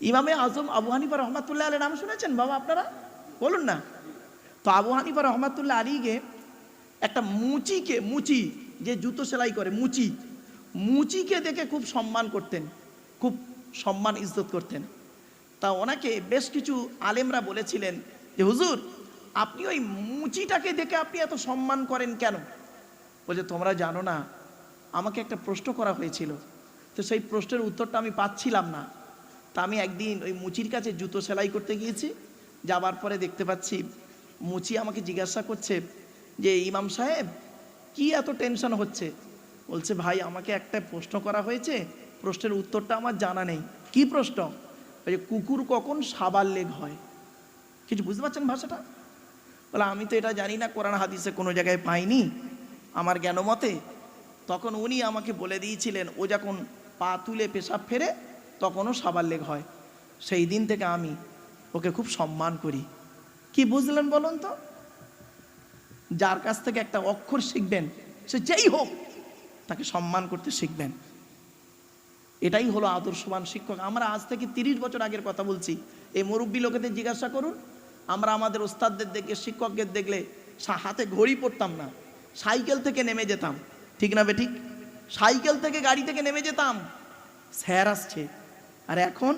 ইমামে আজম আবু হানিফা রহমাতুল্লাহ আলী নাম শুনেছেন? বাবা, আপনারা? বলুন না। তো আবু হানিফা রহমাতুল্লাহ আলীকে একটা মুচিকে, মুচি, যে জুতো সেলাই করে, মুচি, মুচিকে দেখে খুব সম্মান করতেন, খুব সম্মান ইজ্জত করতেন। তা ওনাকে বেশ কিছু আলেমরা বলেছিলেন যে, হুজুর, আপনি ওই মুচিটাকে দেখে আপনি এত সম্মান করেন কেন? বলছে, তোমরা জানো না, আমাকে একটা প্রশ্ন করা হয়েছিল। তো সেই প্রশ্নের উত্তরটা আমি পাচ্ছিলাম না। তা আমি একদিন ওই মুচির কাছে জুতো সেলাই করতে গিয়েছি। যাবার পরে দেখতে পাচ্ছি মুচি আমাকে জিজ্ঞাসা করছে যে, ইমাম সাহেব, কি এত টেনশন হচ্ছে? বলছে, ভাই, আমাকে একটা প্রশ্ন করা হয়েছে। প্রশ্নের উত্তরটা আমার জানা নেই। কি প্রশ্ন? ওই যে কুকুর কখন সাবার লেগ হয়? কিছু বুঝতে পারছেন ভাষাটা? বলে, আমি তো এটা জানি না, কোরআন হাদিসে কোনো জায়গায় পাইনি। আমার জ্ঞান মতে তখন উনি আমাকে বলে দিয়েছিলেন, ও যখন পা তুলে পেশাব ফেরে তখনও সাবার লেগ হয়। সেই দিন থেকে আমি ওকে খুব সম্মান করি। কি বুঝলেন বলুন তো? যার কাছ থেকে একটা অক্ষর শিখবেন, সে যেই হোক তাকে সম্মান করতে শিখবেন। এটাই হলো আদর্শবান শিক্ষক। আমরা আজ থেকে তিরিশ বছর আগের কথা বলছি। এই মুরব্বী লোকেদের জিজ্ঞাসা করুন। আমরা আমাদের ওস্তাদদের দেখে শিক্ষকদের দেখলে হাতে ঘড়ি পড়তাম না। সাইকেল থেকে নেমে যেতাম। ঠিক না বে ঠিক? সাইকেল থেকে গাড়ি থেকে নেমে যেতাম। স্যার আসছে। আর এখন,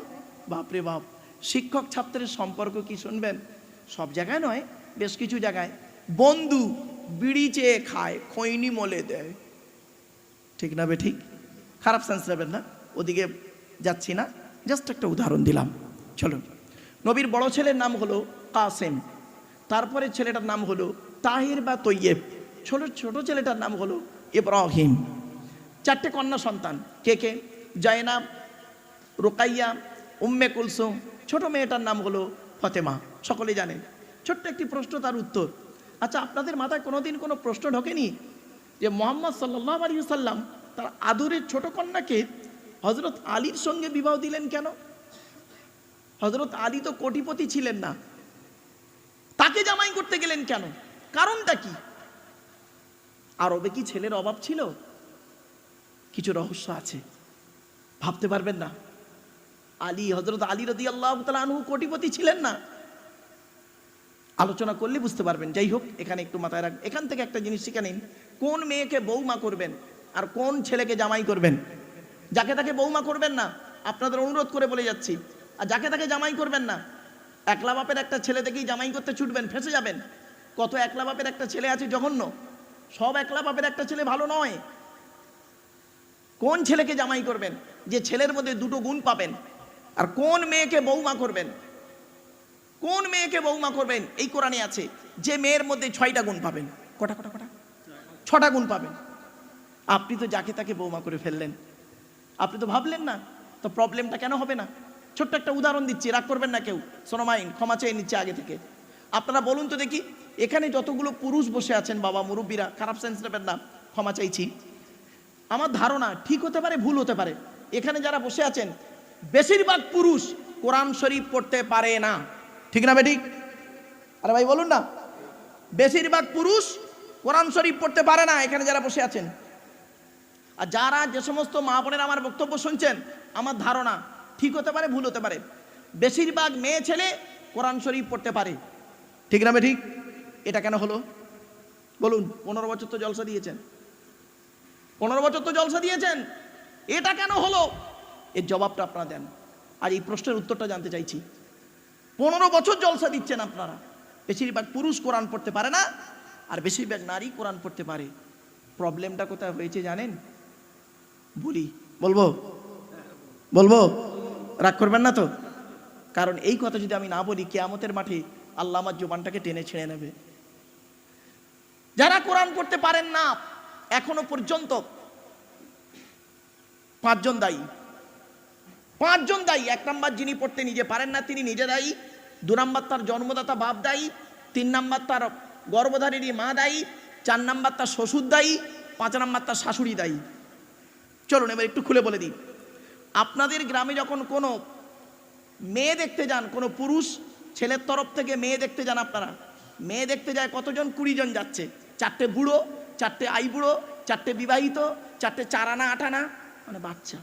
বাপরে বাপ, শিক্ষক ছাত্রের সম্পর্ক কি শুনবেন? সব জায়গায় নয়, বেশ কিছু জায়গায়। বন্ধু বিড়ি চেয়ে খায়, খৈনি মলে দেয়। ঠিক না বে ঠিক? খারাপ সেন্স নেবেন না, ওদিকে যাচ্ছি না। জাস্ট একটা উদাহরণ দিলাম চলো নবীর বড় ছেলের নাম হলো কাসেম। তারপরে ছেলেটার নাম হলো তাহির বা তৈয়েব। ছোট ছোট ছেলেটার নাম হলো ইব্রাহিম। চারটে কন্যা সন্তান, কে কে? জায়নাব রোকাইয়া, উম্মে কুলসুম, ছোট মেয়েটার নাম হলো ফতেমা সকলে জানেন। ছোট্ট একটি প্রশ্ন তার উত্তর। আচ্ছা আপনাদের মাথায় কোনোদিন কোনো প্রশ্ন ঢোকেনি যে মোহাম্মদ সাল্লাহ আলী সাল্লাম তার আদরের ছোট কন্যাকে হজরত আলীর সঙ্গে বিবাহ দিলেন কেন? হজরত আলী তো কোটিপতি ছিলেন না। তাকে জামাই করতে গেলেন কেন? কারণটা কি? আরবে কি ছেলের অভাব ছিল? কিছু রহস্য আছে। ভাবতে পারবেন না। আলী হজরত আলী রদি আল্লাহ আনহু কোটিপতি ছিলেন না। আলোচনা করলে বুঝতে পারবেন। যাই হোক, এখানে একটু মাথায় রাখ এখান থেকে একটা জিনিস শিখে নিন। কোন মেয়েকে বৌমা করবেন আর কোন ছেলেকে জামাই করবেন? যাকে তাকে বৌমা করবেন না, আপনাদের অনুরোধ করে বলে যাচ্ছি। আর যাকে তাকে জামাই করবেন না, একলা বাপের একটা ছেলে থেকেই জামাই করতে ছুটবেন, ফেসে যাবেন। কত একলা বাপের একটা ছেলে আছে জঘন্য। সব একলা বাপের একটা ছেলে ভালো নয়। কোন ছেলেকে জামাই করবেন? যে ছেলের মধ্যে দুটো গুণ পাবেন। আর কোন মেয়েকে বৌমা করবেন? কোন মেয়েকে বৌমা করবেন? এই কোরআনে আছে, যে মেয়ের মধ্যে ছয়টা গুণ পাবেন। কটা কটা কটা? ছটা গুণ পাবেন। আপনি তো যাকে তাকে বৌমা করে ফেললেন। আপনি তো ভাবলেন না, তো প্রবলেমটা কেন হবে না? ছোট্ট একটা উদাহরণ দিচ্ছি, রাগ করবেন না কেউ। সোনোমাইন ক্ষমা চেয়ে নিচ্ছে আগে থেকে। আপনারা বলুন তো দেখি, এখানে যতগুলো পুরুষ বসে আছেন বাবা, মুরব্বীরা, খারাপ সেন্স নেবেন না, ক্ষমা চাইছি। আমার ধারণা ঠিক হতে পারে, ভুল হতে পারে। এখানে যারা বসে আছেন বেশিরভাগ পুরুষ কোরআন শরীফ পড়তে পারে না। ঠিক না বেঠিক? আরে ভাই, বলুন না। বেশিরভাগ পুরুষ কোরআন শরীফ পড়তে পারে না, এখানে যারা বসে আছেন। আর যারা যে সমস্ত মা বোনের আমার বক্তব্য শুনছেন, আমার ধারণা ঠিক হতে পারে, ভুল হতে পারে। বেশিরভাগ মেয়ে ছেলে কোরআন শরীফ পড়তে পারে। ঠিক না ঠিক এটা কেন হলো? বলুন, পনেরো বছর তো জলসা দিয়েছেন। পনেরো বছর তো জলসা দিয়েছেন। এটা কেন হলো? এর জবাবটা আপনারা দেন। আর এই প্রশ্নের উত্তরটা জানতে চাইছি। পনেরো বছর জলসা দিচ্ছেন আপনারা। বেশিরভাগ পুরুষ কোরআন পড়তে পারে না, আর বেশিরভাগ নারী কোরআন পড়তে পারে। প্রবলেমটা কোথায় হয়েছে জানেন? বলি। বলব? বলব? রাগ করবেন না তো? কারণ এই কথা যদি আমি না বলি, কেয়ামতের মাঠে আল্লাহ আমার জোবানটাকে টেনে ছেড়ে নেবে। যারা কোরআন পড়তে পারেন না, এখনও পর্যন্ত পাঁচজন দায়ী। পাঁচজন দায়ী, এক নাম্বার যিনি পড়তে নিজে পারেন না, তিনি নিজে দায়ী। দু নাম্বার তার জন্মদাতা বাপ দায়ী, তিন নাম্বার তার গর্ভধারিণী মা দায়ী, চার নাম্বার তার শ্বশুর দায়ী, পাঁচ নাম্বার তার শাশুড়ি দায়ী। চলুন, এবার একটু খুলে বলে দিই। আপনাদের গ্রামে যখন কোনো মেয়ে দেখতে যান, কোনো পুরুষ ছেলের তরফ থেকে মেয়ে দেখতে যান আপনারা, মেয়ে দেখতে যায় কতজন? কুড়ি জন যাচ্ছে। চারটে বুড়ো, চারটে আই বুড়ো চারটে বিবাহিত, চারটে চারানা আটানা মানে বাচ্চা।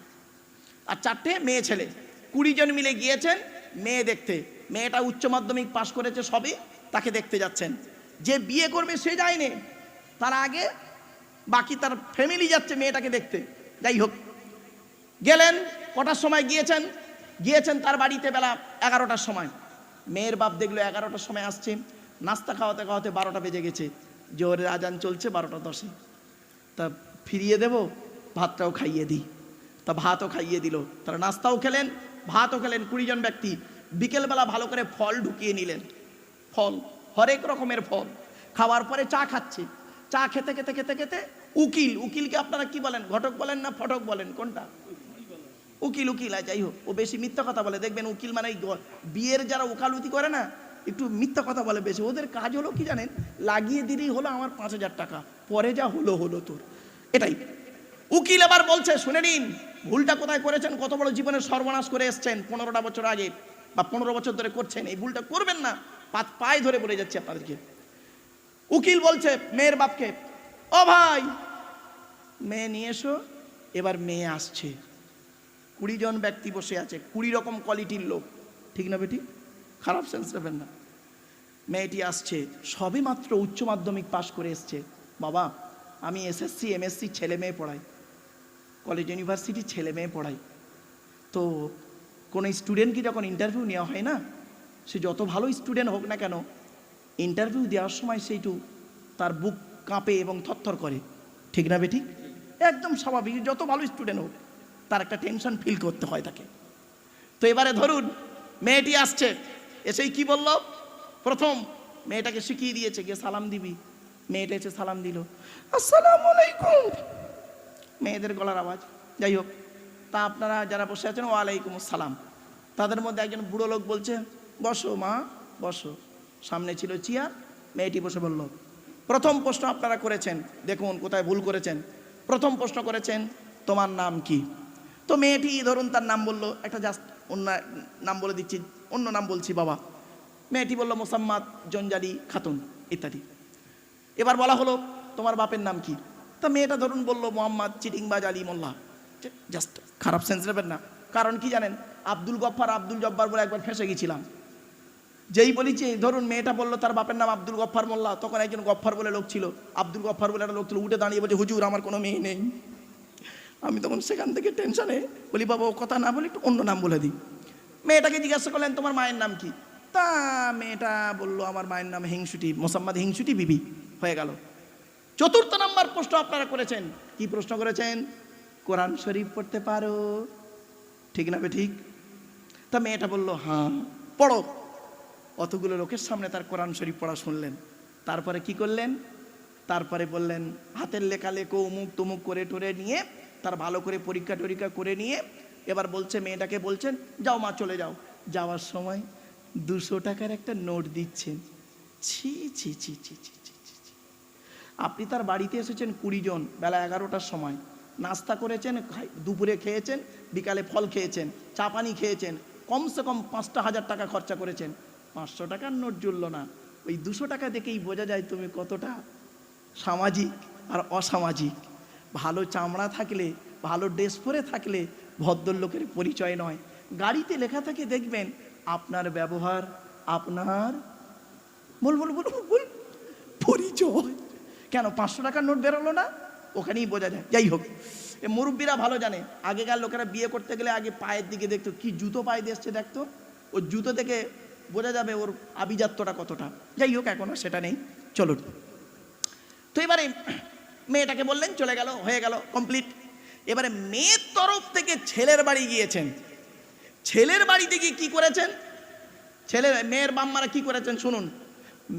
আর চারটে মেয়ে ছেলে। কুড়ি জন মিলে গিয়েছেন মেয়ে দেখতে। মেয়েটা উচ্চ মাধ্যমিক পাশ করেছে সবে তাকে দেখতে যাচ্ছেন। যে বিয়ে করবে সে যায়নি। তার আগে বাকি তার ফ্যামিলি যাচ্ছে মেয়েটাকে দেখতে। যাই হোক, গেলেন, কটার সময় গিয়েছেন? গিয়েছেন তার বাড়িতে বেলা এগারোটার সময়। মেয়ের বাপ দেখল এগারোটার সময় আসছে। নাস্তা খাওয়াতে খাওয়াতে বারোটা বেজে গেছে। জোরে আজান চলছে বারোটা দশে। তা ফিরিয়ে দেব, ভাতটাও খাইয়ে দিই। তা ভাতও খাইয়ে দিল। তারা নাস্তাও খেলেন, ভাতও খেলেন কুড়ি জন ব্যক্তি। বিকেলবেলা ভালো করে ফল ঢুকিয়ে নিলেন। ফল, হরেক রকমের ফল। খাওয়ার পরে চা খাচ্ছে। চা খেতে খেতে খেতে খেতে উকিল, উকিলকে আপনারা কি বলেন? ঘটক বলেন না ফটক বলেন? কোনটা? উকিল উকিল যাই হোক, ও বেশি মিথ্যা কথা বলে। দেখবেন উকিল মানে বিয়ের যারা ওকালতি করে না, একটু মিথ্যা কথা বলে বেশি। ওদের কাজ হলো কি জানেন? লাগিয়ে দিলেই হলো আমার পাঁচ হাজার টাকা। পরে যা হলো হলো তোর। এটাই। উকিল আবার বলছে, শুনে নিন, ভুলটা কোথায় করেছেন? কত বড় জীবনের সর্বনাশ করে এসছেন? পনেরোটা বছর আগে বা পনেরো বছর ধরে করছেন। এই ভুলটা করবেন না। পা- পায়ে ধরে বলে যাচ্ছে আপনাদেরকে। উকিল বলছে, মেয়ের বাপকে, ও ভাই, মেয়ে নিয়ে এসো, এবার মেয়ে আসছে। কুড়ি জন ব্যক্তি বসে আছে, কুড়ি রকম কোয়ালিটির লোক। ঠিক না বেটি? খারাপ সেন্স নেবেন না। মেয়েটি আসছে সবে মাত্র উচ্চ মাধ্যমিক পাশ করে এসছে। বাবা, আমি এসএসসি, এমএসসি ছেলে মেয়ে পড়াই। কলেজ ইউনিভার্সিটি ছেলে মেয়ে পড়াই। তো কোনো স্টুডেন্টকে যখন ইন্টারভিউ নেওয়া হয় না, সে যত ভালো স্টুডেন্ট হোক না কেন ইন্টারভিউ দেওয়ার সময় সেইটু তার বুক কাঁপে এবং থরথর করে। ঠিক না বেঠিক একদম স্বাভাবিক, যত ভালো স্টুডেন্ট হোক, তার একটা টেনশন ফিল করতে হয় তাকে। তো এবারে ধরুন, মেয়েটি আসছে, এসেই কি বলল? প্রথম, মেয়েটাকে শিখিয়ে দিয়েছে, গিয়ে সালাম দিবি। মেয়েটা এসে সালাম দিল, আসসালামু আলাইকুম। মেয়েদের গলার আওয়াজ। যাই হোক, তা আপনারা যারা বসে আছেন, ওয়ালাইকুম আসসালাম। তাদের মধ্যে একজন বুড়ো লোক বলছে, বসো মা, বসো। সামনে ছিল চেয়ার মেয়েটি বসে বলল, প্রথম প্রশ্ন আপনারা করেছেন, দেখুন কোথায় ভুল করেছেন। প্রথম প্রশ্ন করেছেন, তোমার নাম কি? তো মেয়েটি, ধরুন তার নাম বলল, একটা জাস্ট অন্য নাম বলে দিচ্ছি, অন্য নাম বলছি, বাবা। মেয়েটি বলল, মোসাম্মদ জঞ্জালি খাতুন, ইত্যাদি। এবার বলা হলো, তোমার বাপের নাম কি? তা মেয়েটা ধরুন বলল মোহাম্মদ চিটিংবাজ আলী মোল্লা। জাস্ট খারাপ সেন্স নেবেন না। কারণ কি জানেন? আব্দুল গফ্ফার আব্দুল জব্বার বলে একবার ফেঁসে গেছিলাম। যেই বলেছি, ধরুন মেয়েটা বলল তার বাপের নাম আব্দুল গফ্ফার মোল্লা, তখন একজন গফ্ফার বলে লোক ছিল। আব্দুল গফ্ফার বলে একটা লোক ছিল, উঠে দাঁড়িয়ে বলছে, হুজুর, আমার কোনো মেয়ে নেই। আমি তখন সেখান থেকে টেনশনে বলি, বাবা, ও কথা না বলে একটু অন্য নাম বলে দিই। মেয়েটাকে জিজ্ঞাসা করলেন, তোমার মায়ের নাম কি? তা মেয়েটা বলল, আমার মায়ের নাম হিংসুটি, মোসাম্মদ হিংসুটি বিবি। হয়ে গেল। চতুর্থ নম্বর প্রশ্ন আপনারা করেছেন। কি প্রশ্ন করেছেন? কোরআন শরীফ পড়তে পারো। ঠিক না ঠিক? তা মেয়েটা বলল হ্যাঁ পড়ো। অতগুলো লোকের সামনে তার কোরআন শরীফ পড়া শুনলেন। তারপরে কি করলেন? তারপরে বললেন, হাতের লেখা লেখো, অমুক তমুক করে টরে নিয়ে, তার ভালো করে পরীক্ষা টরীক্ষা করে নিয়ে, এবার বলছে, মেয়েটাকে বলছেন, যাও মা, চলে যাও। যাওয়ার সময় দুশো টাকার একটা নোট দিচ্ছেন। ছি ছি ছি ছি ছি। আপনি তার বাড়িতে এসেছেন কুড়ি জন বেলা এগারোটার সময়। নাস্তা করেছেন দুপুরে খেয়েছেন বিকালে ফল খেয়েছেন চা পানি খেয়েছেন কমসে কম পাঁচটা হাজার টাকা খরচা করেছেন। পাঁচশো টাকার নোট জুড়ল না। ওই দুশো টাকা দেখেই বোঝা যায় তুমি কতটা সামাজিক আর অসামাজিক। ভালো চামড়া থাকলে ভালো ড্রেস পরে থাকলে ভদ্রলোকের পরিচয় নয়। গাড়িতে লেখা থাকে দেখবেন আপনার ব্যবহার আপনার বল বল বল, বল পরিচয়। কেন পাঁচশো টাকার নোট বেরোলো না? ওখানেই বোঝা যায়। যাই হোক, এ মুরব্বীরা ভালো জানে, আগেকার লোকেরা বিয়ে করতে গেলে আগে পায়ের দিকে দেখতো, কি জুতো পায়ে দিয়ে এসছে দেখতো? ও জুতো থেকে বোঝা যাবে ওর আভিজাত্যটা কতটা। যাই হোক, এখন সেটা নেই। চলুন। তো এবারে মেয়েটাকে বললেন, চলে গেল, হয়ে গেল কমপ্লিট এবারে মেয়ের তরফ থেকে ছেলের বাড়ি গিয়েছেন। ছেলের বাড়িতে গিয়ে কি করেছেন? ছেলের মেয়ের বাম্মারা কি করেছেন? শুনুন।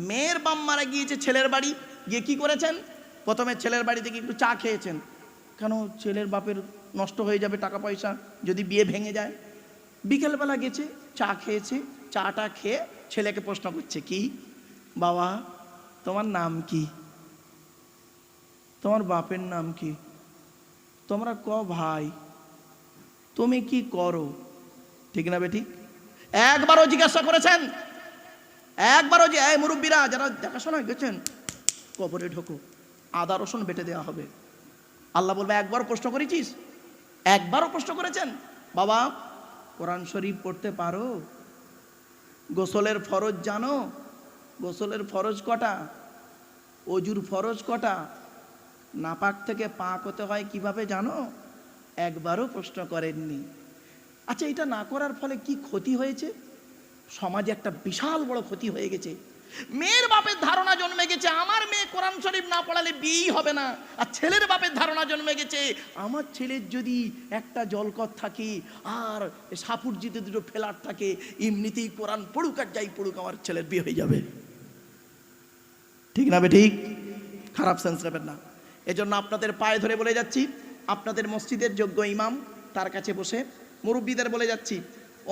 মেয়ের বাম্মারা গিয়েছে ছেলের বাড়ি গিয়ে কি করেছেন? প্রথমে ছেলের বাড়ি থেকে একটু চা খেয়েছেন। কেন ছেলের বাপের নষ্ট হয়ে যাবে টাকা পয়সা? যদি বিয়ে ভেঙে যায়। বিকেলবেলা গেছে, চা খেয়েছে, চাটা খেয়ে ছেলেকে প্রশ্ন করছে, কি? বাবা, তোমার নাম কি? তোমার বাপের নাম কি? তোমরা ক ভাই? তুমি কি করো? ঠিক না বেঠিক? একবারও জিজ্ঞাসা করেছেন। একবারও যে মুরব্বীরা, যারা দেখাশোনা গেছেন কবরে ঢোকো, আদা, রসুন বেটে দেওয়া হবে। আল্লাহ বলবে একবার প্রশ্ন করেছিস? একবারও প্রশ্ন করেছেন? বাবা, কোরআন শরীফ পড়তে পারো। গোসলের ফরজ জানো। গোসলের ফরজ কটা? অজুর ফরজ কটা? নাপাক থেকে পাক হতে হয় কীভাবে জানো? একবারও প্রশ্ন করেননি। আচ্ছা এটা না করার ফলে কি ক্ষতি হয়েছে? সমাজে একটা বিশাল বড় ক্ষতি হয়ে গেছে। মেয়ের বাপের ধারণা জন্মে গেছে, আমার মেয়ে কোরআন শরীফ না পড়ালে বিয়েই হবে না। আর ছেলের বাপের ধারণা জন্মে গেছে, আমার ছেলের যদি একটা জলকত থাকে আর সাপুর জিতে দুটো ফেলার থাকে, এমনিতেই কোরআন পড়ুক আর যাই পড়ুক, আমার ছেলের বিয়ে হয়ে যাবে। ঠিক না ঠিক? খারাপ সেন্স নেবেন না। এজন্য আপনাদের পায়ে ধরে বলে যাচ্ছি, আপনাদের মসজিদের যোগ্য ইমাম তার কাছে বসে মুরব্বীদের বলে যাচ্ছি,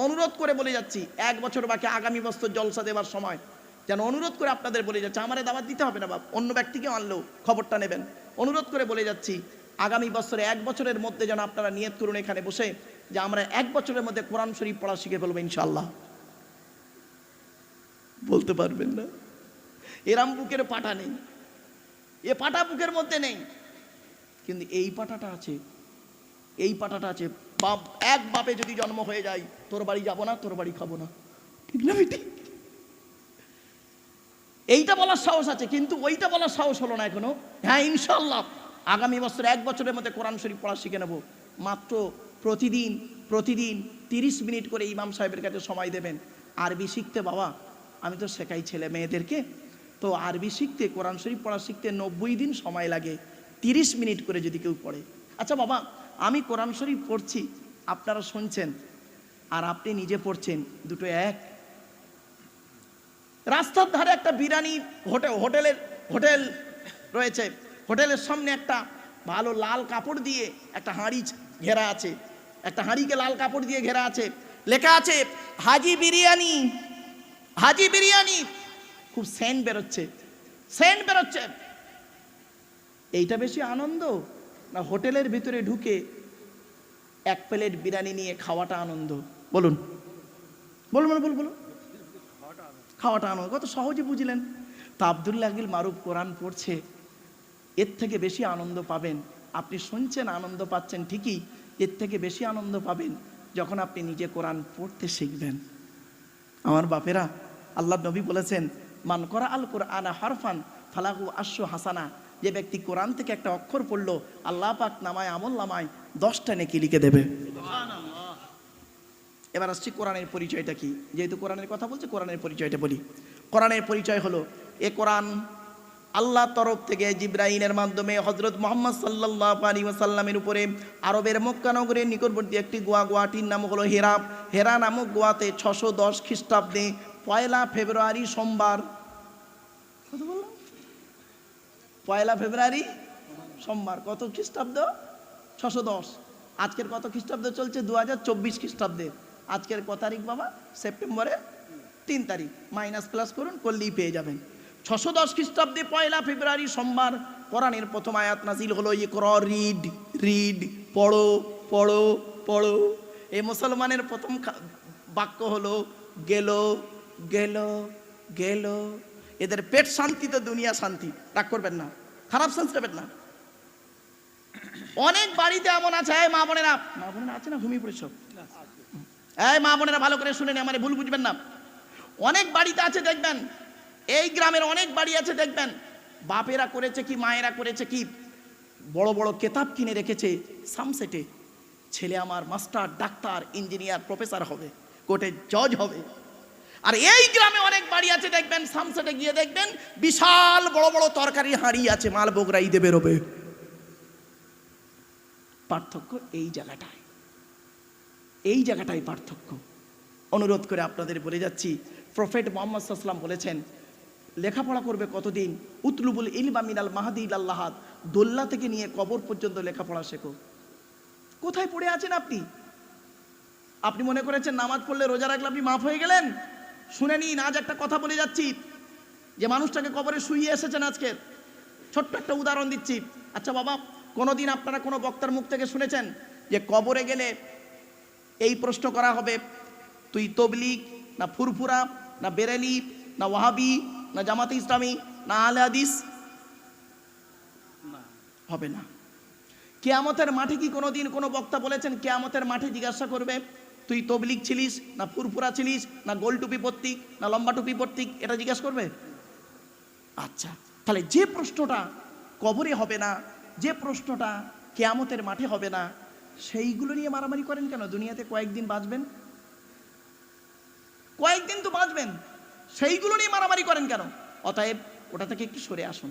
অনুরোধ করে বলে যাচ্ছি, এক বছর বাকি আগামী বছর জলসা দেওয়ার সময় যেন অনুরোধ করে আপনাদের বলে যাচ্ছে, আমারে দাওয়াত দিতে হবে না বাপ, অন্য ব্যক্তিকে আনলেও খবরটা নেবেন। অনুরোধ করে বলে যাচ্ছি, আগামী বছরে এক বছরের মধ্যে যেন আপনারা নিয়ত করুন এখানে বসে, যে আমরা এক বছরের মধ্যে কোরআন শরীফ পড়া শিখে ফেলব ইনশাল্লাহ বলতে পারবেন না? এরাম বুকের পাটা নেই। এ পাটা বুকের মধ্যে নেই। কিন্তু এই পাটাটা আছে। এই পাটাটা আছে। বাপ, এক বাপে যদি জন্ম হয়ে যায়, তোর বাড়ি যাব না, তোর বাড়ি খাব না। ঠিক না এইটা বলার সাহস আছে, কিন্তু ওইটা বলার সাহস হলো না এখনও। হ্যাঁ ইনশাল্লাহ আগামী বছর এক বছরের মধ্যে কোরআন শরীফ পড়া শিখে নেব। মাত্র প্রতিদিন প্রতিদিন তিরিশ মিনিট করে ইমাম সাহেবের কাছে সময় দেবেন। আরবি শিখতে বাবা, আমি তো শেখাই ছেলে মেয়েদেরকে। তো আরবি শিখতে, কোরআন শরীফ পড়া শিখতে নব্বই দিন সময় লাগে, তিরিশ মিনিট করে যদি কেউ পড়ে। আচ্ছা বাবা, আমি কোরআন শরীফ পড়ছি, আপনারা শুনছেন, আর আপনি নিজে পড়ছেন, দুটো এক। রাস্তার ধারে একটা বিরিয়ানি হোটেল হোটেলের, হোটেল রয়েছে। হোটেলের সামনে একটা ভালো লাল কাপড় দিয়ে একটা হাঁড়ি ঘেরা আছে। একটা হাঁড়িকে লাল কাপড় দিয়ে ঘেরা আছে। লেখা আছে, হাজি বিরিয়ানি হাজি বিরিয়ানি। খুব সেন্ট বেরোচ্ছে। সেন্ট বেরোচ্ছে। এইটা বেশি আনন্দ? না হোটেলের ভিতরে ঢুকে এক প্লেট বিরিয়ানি নিয়ে খাওয়াটা আনন্দ? বলুন। বলুন বলুন বলুন। খাওয়াটা আনন্দ। কত সহজে বুঝলেন? তা আবদুল্লাহ গিল মারুফ কোরআন পড়ছে। এর থেকে বেশি আনন্দ পাবেন। আপনি শুনছেন, আনন্দ পাচ্ছেন ঠিকই। এর থেকে বেশি আনন্দ পাবেন যখন আপনি নিজে কোরআন পড়তে শিখবেন। আমার বাপেরা, আল্লাহ নবী বলেছেন, মান করা আল কোরআন হারফান ফালাহু আশু হাসানা। যে ব্যক্তি কোরআন থেকে একটা অক্ষর পড়ল, আল্লাহ পাক নামায় আমল নামায় দশটা নেকি লিখে দেবে। এবার আসছি কোরআনের পরিচয়টা কি? যেহেতু কোরআনের কথা বলছে, কোরআনের পরিচয়টা বলি। কোরআনের পরিচয় হলো, এ কোরআন আল্লাহ তরফ থেকে জিব্রাহিমের মাধ্যমে হজরত মোহাম্মদ সাল্লাহ আলী ওয়াসাল্লামের উপরে আরবের মক্কানগরের নিকটবর্তী একটি গোয়া, গোয়াটির নাম হলো হেরা হেরা নামক গোয়াতে ছশো দশ খ্রিস্টাব্দে পয়লা ফেব্রুয়ারি সোমবার পয়লা ফেব্রুয়ারি সোমবার, কত খ্রিস্টাব্দ? ছশো দশ। আজকের কত খ্রিস্টাব্দ চলছে? দু হাজার চব্বিশ খ্রিস্টাব্দে। আজকের ক তারিখ বাবা? সেপ্টেম্বরে তিন তারিখ। মাইনাস প্লাস করুন, করলেই পেয়ে যাবেন। ছশো দশ খ্রিস্টাব্দে পয়লা ফেব্রুয়ারি সোমবার কোরআনের প্রথম আয়াত নাজিল হলো ইয়ে কর রিড রিড, পড়ো পড়ো পড়ো। এই মুসলমানের প্রথম বাক্য হলো, গেল গেল গেল। এদের পেট শান্তি তো দুনিয়া শান্তি। রাগ করবেন না। খারাপ সেন্স নেবেন না। অনেক বাড়িতে এমন আছে মা বোনেরা। মা বোনেরা আছে না, ঘুমিয়ে পড়ে সব এই মা বোনেরা ভালো করে শুনে নি আমার ভুল বুঝবেন না। অনেক বাড়িতে আছে, দেখবেন। এই গ্রামের অনেক বাড়ি আছে, দেখবেন। বাপেরা করেছে কি, মায়েরা করেছে কি? বড় বড় কেতাব কিনে রেখেছে সামসেটে। ছেলে আমার মাস্টার, ডাক্তার, ইঞ্জিনিয়ার, প্রফেসর হবে, কোর্টে জজ হবে। আর এই গ্রামে অনেক বাড়ি আছে, দেখবেন, সামসেটে গিয়ে দেখবেন, বিশাল বড় বড় তরকারি হাঁড়ি আছে মাল বগরা ঈদে বেরোবে। পার্থক্য এই জায়গাটায়। এই জায়গাটাই পার্থক্য। অনুরোধ করে আপনাদের বলে যাচ্ছি, প্রফেট মোহাম্মদ সাল্লাম বলেছেন, লেখাপড়া করবে কতদিন? উতলুবুল ইলমা মিনাল মাহাদি আল্লাহাদ দোল্লা থেকে নিয়ে কবর পর্যন্ত লেখাপড়া শেখো। কোথায় পড়ে আছেন আপনি? আপনি মনে করেছেন নামাজ পড়লে রোজা রাখলে আপনি মাফ হয়ে গেলেন? শুনে নিন, আজ একটা কথা বলে যাচ্ছি, যে মানুষটাকে কবরে শুইয়ে এসেছেন আজকে। ছোট্ট একটা উদাহরণ দিচ্ছি। আচ্ছা বাবা, কোনোদিন আপনারা কোনো বক্তার মুখ থেকে শুনেছেন যে কবরে গেলে এই প্রশ্ন করা হবে তুই তবলিগ না ফুরফুরা না বেরেলি না ওয়াহাবি না জামাতে ইসলামী না আলে হাদিস? হবে না। কেয়ামতের মাঠে কি কোনোদিন কোনো বক্তা বলেছেন কেয়ামতের মাঠে জিজ্ঞাসা করবে তুই তবলিক ছিলিস না ফুরফুরা ছিলিস না গোল টুপি পত্তিক না লম্বা টুপি পত্তিক এটা জিজ্ঞাসা করবে? আচ্ছা তাহলে যে প্রশ্নটা কবরে হবে না যে প্রশ্নটা কেয়ামতের মাঠে হবে না সেইগুলো নিয়ে মারামারি করেন কেন? দুনিয়াতে কয়েকদিন বাঁচবেন? কয়েকদিন তো বাঁচবেন। সেইগুলো নিয়ে মারামারি করেন কেন? অতএব ওটা থেকে একটু সরে আসুন।